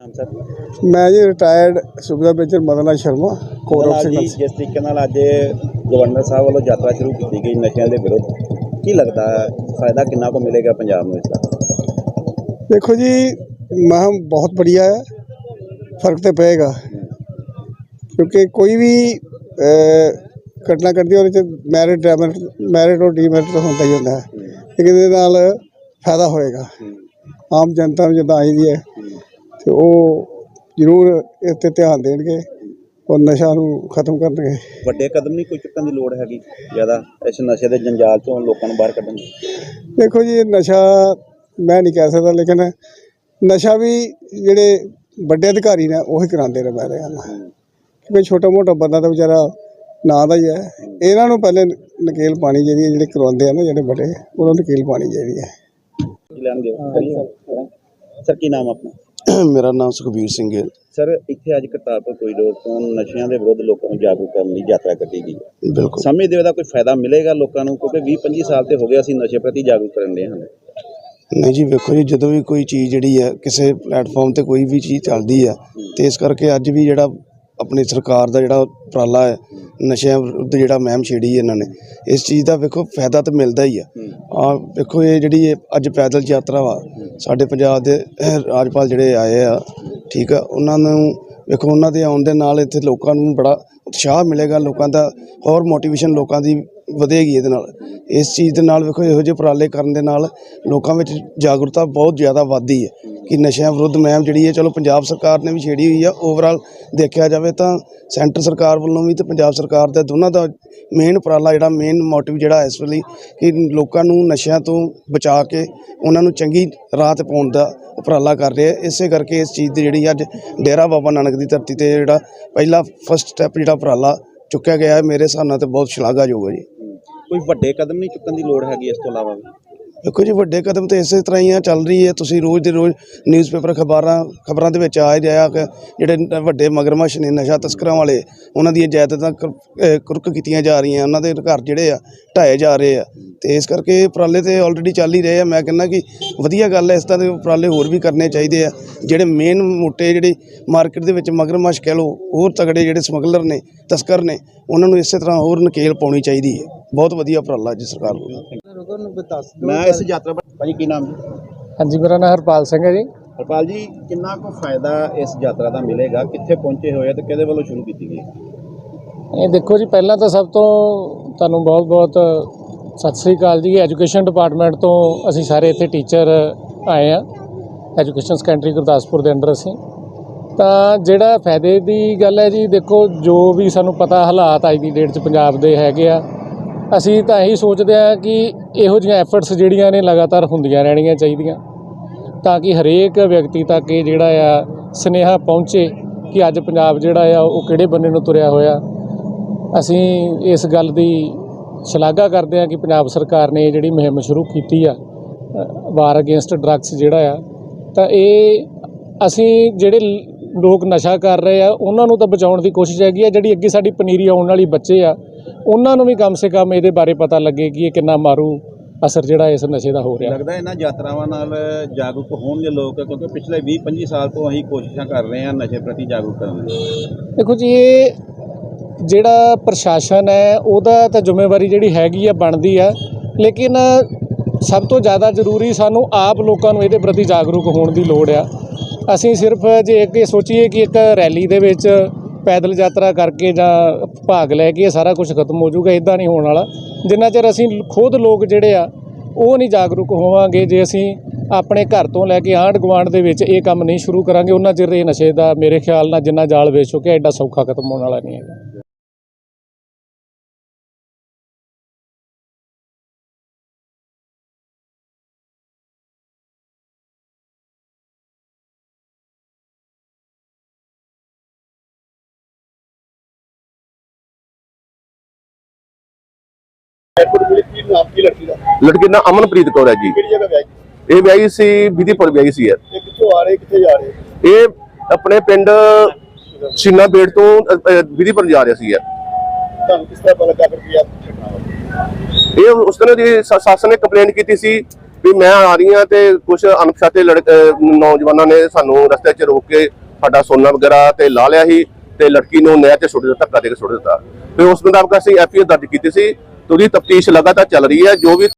ਮੈਂ ਜੀ retired ਸੁਬਦਾ major Madan Lal Sharma corps of ਜੀ ਸਿਗਨਲ ਜਿਸ ਤਰੀਕੇ ਨਾਲ ਅੱਜ ਗਵਰਨਰ ਸਾਹਿਬ ਵੱਲੋਂ ਯਾਤਰਾ ਸ਼ੁਰੂ ਕੀਤੀ ਗਈ ਨਸ਼ਿਆਂ ਦੇ ਵਿਰੁੱਧ ਕੀ ਲੱਗਦਾ ਫਾਇਦਾ ਕਿੰਨਾ ਕੁ ਮਿਲੇਗਾ ਪੰਜਾਬ ਨੂੰ ਇਸ ਦਾ? ਦੇਖੋ ਜੀ ਮਹਿਮ ਬਹੁਤ ਬੜੀਆ ਹੈ ਫ਼ਰਕ ਤੇ ਪਏਗਾ। ਕਿਉਂਕਿ ਕੋਈ ਵੀ ਘਟਨਾ ਹੈ, ਉਹਦੇ ਚ ਮੈਰਿਟ ਮੈਰਿਟ ਔਰ ਡੀਮੈਰਿਟ ਤਾਂ ਹੁੰਦਾ ਹੀ ਹੁੰਦਾ ਹੈ। ਲੇਕਿਨ ਇਹਦੇ ਨਾਲ ਫਾਇਦਾ ਹੋਏਗਾ। ਆਮ ਜਨਤਾ ਨੂੰ ਜਦੋਂ ਆਈ ਦੀ ਹੈ। ਤੇ ਉਹ ਜ਼ਰੂਰ 'ਤੇ ਧਿਆਨ ਦੇਣਗੇ ਔਰ ਨਸ਼ਾ ਨੂੰ ਖਤਮ ਕਰਨਗੇ। ਵੱਡੇ ਕਦਮ ਨਹੀਂ ਕੋਈ ਚੁੱਕਣ ਦੀ ਲੋੜ ਹੈਗੀ ਜ਼ਿਆਦਾ ਇਸ ਨਸ਼ੇ ਦੇ ਜੰਜਾਲ ਤੋਂ ਲੋਕਾਂ ਨੂੰ ਬਾਹਰ ਕੱਢਣ ਦੀ? ਦੇਖੋ ਜੀ ਇਹ ਨਸ਼ਾ ਮੈਂ ਨਹੀਂ ਕਹਿ ਸਕਦਾ ਲੇਕਿਨ ਨਸ਼ਾ ਵੀ ਜਿਹੜੇ ਵੱਡੇ ਅਧਿਕਾਰੀ ਨੇ ਉਹੀ ਕਰਾਉਂਦੇ ਨੇ ਮੇਰੇ ਨਾਲ ਕਿਉਂਕਿ ਛੋਟਾ ਮੋਟਾ ਬੰਦਾ ਤਾਂ ਵਿਚਾਰਾ ਨਾਂ ਦਾ ਹੀ ਹੈ। ਇਹਨਾਂ ਨੂੰ ਪਹਿਲੇ ਨਕੇਲ ਪਾਣੀ ਚਾਹੀਦੀ ਹੈ ਜਿਹੜੇ ਕਰਵਾਉਂਦੇ ਆ ਨਾ ਜਿਹੜੇ ਵੱਡੇ ਉਹਨਾਂ ਨੂੰ ਨਕੇਲ ਪਾਣੀ ਚਾਹੀਦੀ ਹੈ। ਸਰ। ਕੀ ਨਾਮ ਆਪਣਾ? ਮੇਰਾ ਨਾਮ ਸੁਖਬੀਰ ਸਿੰਘ ਹੈ। ਸਰ ਇੱਥੇ ਅੱਜ ਕਰਤਾਰਪੁਰ ਕੋਰੀਡੋਰ ਤੋਂ ਨਸ਼ਿਆਂ ਦੇ ਵਿਰੁੱਧ ਲੋਕਾਂ ਨੂੰ ਜਾਗਰੂਕ ਕਰਨ ਲਈ ਯਾਤਰਾ ਕੱਢੀ ਗਈ ਹੈ। ਬਿਲਕੁਲ। ਸਮਝਦੇ ਹੋ ਇਹਦਾ ਕੋਈ ਫਾਇਦਾ ਮਿਲੇਗਾ ਲੋਕਾਂ ਨੂੰ? ਕਿਉਂਕਿ 20 25 ਸਾਲ ਤੇ ਹੋ ਗਏ ਅਸੀਂ ਨਸ਼ੇ ਪ੍ਰਤੀ ਜਾਗਰੂਕ ਕਰਨ ਦੇ ਹਾਂ। ਨਹੀਂ ਜੀ ਵੇਖੋ ਜੀ ਜਦੋਂ ਵੀ ਕੋਈ ਚੀਜ਼ ਜਿਹੜੀ ਹੈ ਕਿਸੇ ਪਲੇਟਫਾਰਮ ਤੇ ਕੋਈ ਵੀ ਚੀਜ਼ ਚੱਲਦੀ ਹੈ ਤੇ ਇਸ ਕਰਕੇ ਅੱਜ ਵੀ ਜਿਹੜਾ ਆਪਣੀ ਸਰਕਾਰ ਦਾ ਜਿਹੜਾ ਉਪਰਾਲਾ ਹੈ ਨਸ਼ਿਆਂ ਵਿਰੁੱਧ ਜਿਹੜਾ ਮਹਿਮ ਛੇੜੀ ਇਹਨਾਂ ਨੇ ਇਸ ਚੀਜ਼ ਦਾ ਵੇਖੋ ਫਾਇਦਾ ਤਾਂ ਮਿਲਦਾ ਹੀ ਆ ਆ ਵੇਖੋ ਇਹ ਜਿਹੜੀ ਅੱਜ ਪੈਦਲ ਯਾਤਰਾ ਵਾ ਸਾਡੇ ਪੰਜਾਬ ਦੇ ਰਾਜਪਾਲ ਜਿਹੜੇ ਆਏ ਆ, ਠੀਕ ਆ, ਉਹਨਾਂ ਨੂੰ ਵੇਖੋ, ਉਹਨਾਂ ਦੇ ਆਉਣ ਦੇ ਨਾਲ ਇੱਥੇ ਲੋਕਾਂ ਨੂੰ ਬੜਾ ਉਤਸ਼ਾਹ ਮਿਲੇਗਾ, ਲੋਕਾਂ ਦਾ ਹੋਰ ਮੋਟੀਵੇਸ਼ਨ ਲੋਕਾਂ ਦੀ ਵਧੇਗੀ ਇਹਦੇ ਨਾਲ। ਇਸ ਚੀਜ਼ ਦੇ ਨਾਲ ਵੇਖੋ, ਇਹੋ ਜਿਹੇ ਉਪਰਾਲੇ ਕਰਨ ਦੇ ਨਾਲ ਲੋਕਾਂ ਵਿੱਚ ਜਾਗਰੂਕਤਾ ਬਹੁਤ ਜ਼ਿਆਦਾ ਵੱਧਦੀ ਹੈ। ਕਿ ਨਸ਼ਿਆਂ ਵਿਰੁੱਧ ਮੁਹਿੰਮ ਜਿਹੜੀ ਹੈ, ਚਲੋ ਪੰਜਾਬ ਸਰਕਾਰ ਨੇ ਵੀ ਛੇੜੀ ਹੋਈ ਆ ਓਵਰਆਲ ਦੇਖਿਆ ਜਾਵੇ ਤਾਂ ਸੈਂਟਰ ਸਰਕਾਰ ਵੱਲੋਂ ਵੀ ਤੇ ਪੰਜਾਬ ਸਰਕਾਰ ਦਾ ਦੋਨਾਂ ਦਾ ਮੇਨ ਉਪਰਾਲਾ ਜਿਹੜਾ ਮੇਨ ਮੋਟਿਵ ਜਿਹੜਾ ਇਸ ਵੇਲੇ ਕਿ ਲੋਕਾਂ ਨੂੰ ਨਸ਼ਿਆਂ ਤੋਂ ਬਚਾ ਕੇ ਉਹਨਾਂ ਨੂੰ ਚੰਗੀ ਰਾਹ ਤੇ ਪਾਉਣ ਦਾ ਉਪਰਾਲਾ ਕਰ ਰਿਹਾ ਇਸੇ ਕਰਕੇ ਇਸ ਚੀਜ਼ ਦੀ ਜਿਹੜੀ ਅੱਜ ਡੇਰਾ ਬਾਬਾ ਨਾਨਕ ਦੀ ਧਰਤੀ ਤੇ ਜਿਹੜਾ ਪਹਿਲਾ ਫਸਟ ਸਟੈਪ ਜਿਹੜਾ ਉਪਰਾਲਾ ਚੁੱਕਿਆ ਗਿਆ ਹੈ, ਮੇਰੇ ਹਿਸਾਬ ਨਾਲ ਤੇ ਬਹੁਤ ਸ਼ਲਾਘਾਯੋਗ ਹੈ ਜੀ। ਕੋਈ ਵੱਡੇ ਕਦਮ ਨਹੀਂ ਚੁੱਕਣ ਦੀ ਲੋੜ ਹੈਗੀ ਇਸ ਤੋਂ ਇਲਾਵਾ ਵੀ? ਦੇਖੋ ਜੀ, ਵੱਡੇ ਕਦਮ ਤੇ ਇਸੇ ਤਰ੍ਹਾਂ ਹੀ ਆ, ਚੱਲ ਰਹੀ ਹੈ। ਤੁਸੀਂ ਰੋਜ਼ ਦੇ ਰੋਜ਼ ਨਿਊਜ਼ਪੇਪਰ ਖਬਰਾਂ ਖਬਰਾਂ ਦੇ ਵਿੱਚ ਆ ਹੀ ਰਿਹਾ ਕਿ ਜਿਹੜੇ ਵੱਡੇ ਮਗਰਮੱਛ ਨੇ, ਨਸ਼ਾ ਤਸਕਰਾਂ ਵਾਲੇ, ਉਹਨਾਂ ਦੀਆਂ ਜਾਇਦਾਦਾਂ ਕੁਰ- ਕੁਰਕ ਕੀਤੀਆਂ ਜਾ ਰਹੀਆਂ, ਉਹਨਾਂ ਦੇ ਘਰ ਜਿਹੜੇ ਆ, ਢਾਏ ਜਾ ਰਹੇ ਆ। ਤੇ ਇਸ ਕਰਕੇ ਉਪਰਾਲੇ ਤੇ ਆਲਰੇਡੀ ਚੱਲ ਹੀ ਰਹੇ ਆ। ਮੈਂ ਕਹਿੰਦਾ ਕਿ ਵਧੀਆ ਗੱਲ ਹੈ, ਇਸ ਤਰ੍ਹਾਂ ਦੇ ਉਪਰਾਲੇ ਹੋਰ ਵੀ ਕਰਨੇ ਚਾਹੀਦੇ ਆ। ਜਿਹੜੇ ਮੇਨ ਮੋਟੇ, ਜਿਹੜੇ ਮਾਰਕੀਟ ਦੇ ਵਿੱਚ ਮਗਰਮੱਛ ਕਹਿ ਲਓ, ਹੋਰ ਤਗੜੇ ਜਿਹੜੇ ਸਮਗਲਰ ਨੇ, ਤਸਕਰ ਨੇ, ਉਹਨਾਂ ਨੂੰ ਇਸੇ ਤਰ੍ਹਾਂ ਹੋਰ ਨਕੇਲ ਪਾਉਣੀ ਚਾਹੀਦੀ ਹੈ। ਬਹੁਤ ਵਧੀਆ ਉਪਰਾਲਾ ਜੀ ਸਰਕਾਰ ਵੱਲੋਂ ਮੈਂ ਇਸ ਯਾਤਰਾ ਪਰ ਭਾਜੀ ਕੀ ਨਾਮ ਜੀ? ਹਾਂਜੀ ਮੇਰਾ ਨਾਮ ਹਰਪਾਲ ਸਿੰਘ ਹੈ ਜੀ। ਹਰਪਾਲ ਜੀ ਕਿੰਨਾ ਕੁ ਫਾਇਦਾ ਇਸ ਯਾਤਰਾ ਦਾ ਮਿਲੇਗਾ? ਕਿੱਥੇ ਪਹੁੰਚੇ ਹੋਏ ਆ ਤੇ ਕਿਹਦੇ ਵੱਲੋਂ ਸ਼ੁਰੂ ਕੀਤੀ ਗਈ? ਇਹ ਦੇਖੋ ਜੀ ਪਹਿਲਾਂ ਤਾਂ ਸਭ ਤੋਂ ਤੁਹਾਨੂੰ ਬਹੁਤ-ਬਹੁਤ ਸਤਿ ਸ੍ਰੀ ਅਕਾਲ ਜੀ। ਐਜੂਕੇਸ਼ਨ ਡਿਪਾਰਟਮੈਂਟ ਤੋਂ ਅਸੀਂ ਸਾਰੇ ਇੱਥੇ ਟੀਚਰ ਆਏ ਆ। ਐਜੂਕੇਸ਼ਨ ਸੈਕੰਡਰੀ ਗੁਰਦਾਸਪੁਰ ਦੇ ਅੰਡਰ ਅਸੀਂ। ਤਾਂ ਜਿਹੜਾ ਫਾਇਦੇ ਦੀ ਗੱਲ ਹੈ ਜੀ ਦੇਖੋ ਜੋ ਵੀ ਸਾਨੂੰ ਪਤਾ ਹਾਲਾਤ ਅੱਜ ਦੀ ਡੇਟ 'ਚ ਪੰਜਾਬ ਦੇ ਹੈਗੇ ਆ ਅਸੀਂ ਤਾਂ ਇਹੀ ਸੋਚਦੇ ਆ ਕਿ ਇਹੋ ਜਿਹੀਆਂ ਐਫਰਟਸ ਜਿਹੜੀਆਂ ਨੇ ਲਗਾਤਾਰ ਹੁੰਦੀਆਂ ਰਹਿਣੀਆਂ ਚਾਹੀਦੀਆਂ, ਤਾਂ ਕਿ ਹਰੇਕ ਵਿਅਕਤੀ ਤੱਕ ਇਹ ਜਿਹੜਾ ਆ ਸਨੇਹਾ ਪਹੁੰਚੇ ਕਿ ਅੱਜ ਪੰਜਾਬ ਜਿਹੜਾ ਆ ਉਹ ਕਿਹੜੇ ਬੰਨੇ ਨੂੰ ਤੁਰਿਆ ਹੋਇਆ। ਅਸੀਂ ਇਸ ਗੱਲ ਦੀ ਸ਼ਲਾਘਾ ਕਰਦੇ ਹਾਂ ਕਿ ਪੰਜਾਬ ਸਰਕਾਰ ਨੇ ਇਹ ਜਿਹੜੀ ਮੁਹਿੰਮ ਸ਼ੁਰੂ ਕੀਤੀ ਆ ਵਾਰ ਅਗੇਂਸਟ ਡਰੱਗਸ ਜਿਹੜਾ ਆ, ਤਾਂ ਇਹ ਅਸੀਂ ਜਿਹੜੇ ਲੋਕ ਨਸ਼ਾ ਕਰ ਰਹੇ ਆ ਉਹਨਾਂ ਨੂੰ ਤਾਂ ਬਚਾਉਣ ਦੀ ਕੋਸ਼ਿਸ਼ ਹੈਗੀ ਆ ਜਿਹੜੀ ਅੱਗੇ ਸਾਡੀ ਪਨੀਰੀ ਆਉਣ ਵਾਲੀ ਬੱਚੇ ਆ ਉਹਨਾਂ ਨੂੰ ਵੀ ਕਮ ਸੇ ਕਮ ਇਹਦੇ ਬਾਰੇ ਪਤਾ ਲੱਗੇ ਕਿ ਇਹ ਕਿੰਨਾ ਮਾਰੂ ਅਸਰ ਜਿਹੜਾ ਇਸ ਨਸ਼ੇ ਦਾ ਹੋ ਰਿਹਾ। ਲੱਗਦਾ ਇਹਨਾਂ ਯਾਤਰਾਵਾਂ ਨਾਲ ਜਾਗਰੂਕ ਹੋਣਗੇ ਲੋਕ ਕਿਉਂਕਿ ਪਿਛਲੇ 20 25 ਸਾਲ ਤੋਂ ਅਸੀਂ ਕੋਸ਼ਿਸ਼ਾਂ ਕਰ ਰਹੇ ਹਾਂ ਨਸ਼ੇ ਪ੍ਰਤੀ ਜਾਗਰੂਕ ਕਰਨ ਦੀ। ਦੇਖੋ ਜੀ ਇਹ ਜਿਹੜਾ ਪ੍ਰਸ਼ਾਸਨ ਹੈ ਉਹਦਾ ਤਾਂ ਜ਼ਿੰਮੇਵਾਰੀ ਜਿਹੜੀ ਹੈਗੀ ਆ ਬਣਦੀ ਆ ਲੇਕਿਨ ਸਭ ਤੋਂ ਜ਼ਿਆਦਾ ਜ਼ਰੂਰੀ ਸਾਨੂੰ ਆਪ ਲੋਕਾਂ ਨੂੰ ਇਹਦੇ ਪ੍ਰਤੀ ਜਾਗਰੂਕ ਹੋਣ ਦੀ ਲੋੜ ਆ। ਅਸੀਂ ਸਿਰਫ ਜੇ ਇੱਕ ਇਹ ਸੋਚੀਏ ਕਿ ਇੱਕ ਰੈਲੀ ਦੇ ਵਿੱਚ ਪੈਦਲ ਯਾਤਰਾ ਕਰਕੇ ਜਾਂ ਭਾਗ ਲੈ ਕੇ ਇਹ ਸਾਰਾ ਕੁਝ ਖਤਮ ਹੋ ਜਾਊਗਾ ਇਦਾਂ ਨਹੀਂ ਹੋਣ ਵਾਲਾ। ਜਿੰਨਾ ਚਿਰ ਅਸੀਂ ਖੁਦ ਲੋਕ ਜਿਹੜੇ ਆ, ਉਹ ਨਹੀਂ ਜਾਗਰੂਕ ਹੋਵਾਂਗੇ, ਜੇ ਅਸੀਂ ਆਪਣੇ ਘਰ ਤੋਂ ਲੈ ਕੇ ਆਂਢ ਗੁਆਂਢ ਦੇ ਵਿੱਚ ਇਹ ਕੰਮ ਨਹੀਂ ਸ਼ੁਰੂ ਕਰਾਂਗੇ, ਉਹਨਾਂ ਚਿਰ ਇਹ ਨਸ਼ੇ ਦਾ ਮੇਰੇ ਖਿਆਲ ਨਾਲ ਜਿੰਨਾ ਜਾਲ ਵੇਚ ਚੁੱਕਿਆ ਐਡਾ ਸੌਖਾ ਖਤਮ ਹੋਣ ਵਾਲਾ ਨਹੀਂ ਹੈਗਾ। ਲੜਕੀ ਦਾ? ਅਮਨਪ੍ਰੀਤ ਕੌਰ ਹੈ ਜੀ। ਕਿਹੜੀ ਜਗ੍ਹਾ ਵਿਆਹ ਇਹ ਵਿਆਹੀ ਸੀ ਵਿਧੀਪੁਰ ਵਿਆਹੀ ਸੀ ਯਾਰ ਇਹ ਕਿੱਥੋਂ ਆ ਰਹੇ ਕਿੱਥੇ ਜਾ ਰਹੇ? ਇਹ ਆਪਣੇ ਪਿੰਡ ਸਿੰਨਾ ਬੇੜ ਤੋਂ ਅ, ਅ, ਵਿਧੀਪੁਰ ਜਾ ਰਿਹਾ ਸੀ ਯਾਰ ਤੁਹਾਨੂੰ ਕਿਸ ਤਰ੍ਹਾਂ ਪਤਾ ਲੱਗਾ ਫਿਰ ਕੀ ਆ ਘਟਨਾ ਵਾਪਰੀ? ਇਹ ਉਸ ਦਿਨ ਜੀ ਸ- ਸੱਸ ਨੇ ਕੰਪਲੇਂਟ ਕੀਤੀ ਸੀ ਵੀ ਮੈਂ ਆ ਰਹੀ ਹਾਂ ਤੇ ਕੁਝ ਅਣਪਛਾਤੇ ਲੜਕ ਨੌਜਵਾਨਾਂ ਨੇ ਸਾਨੂੰ ਰਸਤੇ 'ਚ ਰੋਕ ਕੇ ਸਾਡਾ ਸੋਨਾ ਵਗੈਰਾ ਤੇ ਲਾ ਲਿਆ ਸੀ ਤੇ ਲੜਕੀ ਨੂੰ ਨਹਿਰ 'ਚ ਸੁੱਟ ਦਿੱਤਾ ਧੱਕਾ ਦੇ ਕੇ ਸੁੱਟ ਦਿੱਤਾ। ਫਿਰ ਉਸ ਮੁਤਾਬਕ ਅਸੀਂ ਐਫਆਈਆਰ ਦਰਜ ਕੀਤੀ ਸੀ ਤੇ ਉਹਦੀ ਤਫਤੀਸ਼ ਲਗਾਤਾਰ ਚੱਲ ਰਹੀ ਹੈ ਜੋ ਵੀ